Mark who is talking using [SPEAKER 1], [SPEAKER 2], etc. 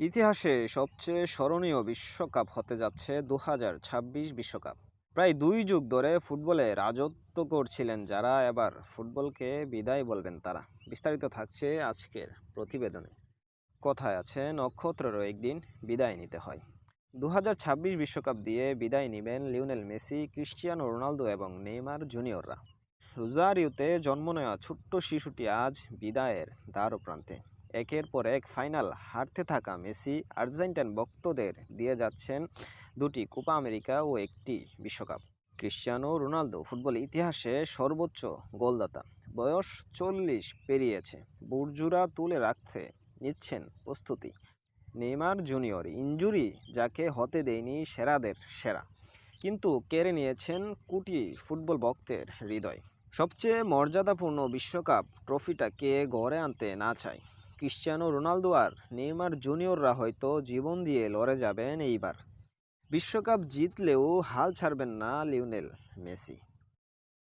[SPEAKER 1] ইতিহাসে সবচেয়ে স্মরণীয় বিশ্বকাপ হতে যাচ্ছে দু বিশ্বকাপ। প্রায় দুই যুগ ধরে ফুটবলে রাজত্ব করছিলেন যারা, এবার ফুটবলকে বিদায় বলবেন তারা। বিস্তারিত থাকছে আজকের প্রতিবেদনে। কথায় আছে, নক্ষত্রেরও একদিন বিদায় নিতে হয়। দু বিশ্বকাপ দিয়ে বিদায় নেবেন লিওনেল মেসি, ক্রিশ্চিয়ানো রোনালদো এবং নেইমার জুনিয়ররা। রোজারিওতে জন্ম নেওয়া ছোট্ট শিশুটি আজ বিদায়ের দ্বার প্রান্তে একের পর এক ফাইনাল হারতে থাকা মেসি, আর্জেন্টাইন ভক্তদের দিয়ে যাচ্ছেন দুটি কোপা আমেরিকা ও একটি বিশ্বকাপ। ক্রিশ্চিয়ানো রোনালদো ফুটবল ইতিহাসে সর্বোচ্চ গোলদাতা। বয়স চল্লিশ পেরিয়েছে। বুটজুরা তুলে রাখতে নিচ্ছেন প্রস্তুতি। নেইমার জুনিয়র ইঞ্জুরি যাকে হতে দেয়নি সেরাদের সেরা, কিন্তু কেড়ে নিয়েছেন কুটি ফুটবল ভক্তের হৃদয়। সবচেয়ে মর্যাদাপূর্ণ বিশ্বকাপ ট্রফিটা কে গড়ে আনতে না চায়? ক্রিশ্চিয়ানো রোনালদো আর নেইমার জুনিয়ররা হয়তো জীবন দিয়ে লড়ে যাবেন এইবার। বিশ্বকাপ জিতলেও হাল ছাড়বেন না লিওনেল মেসি।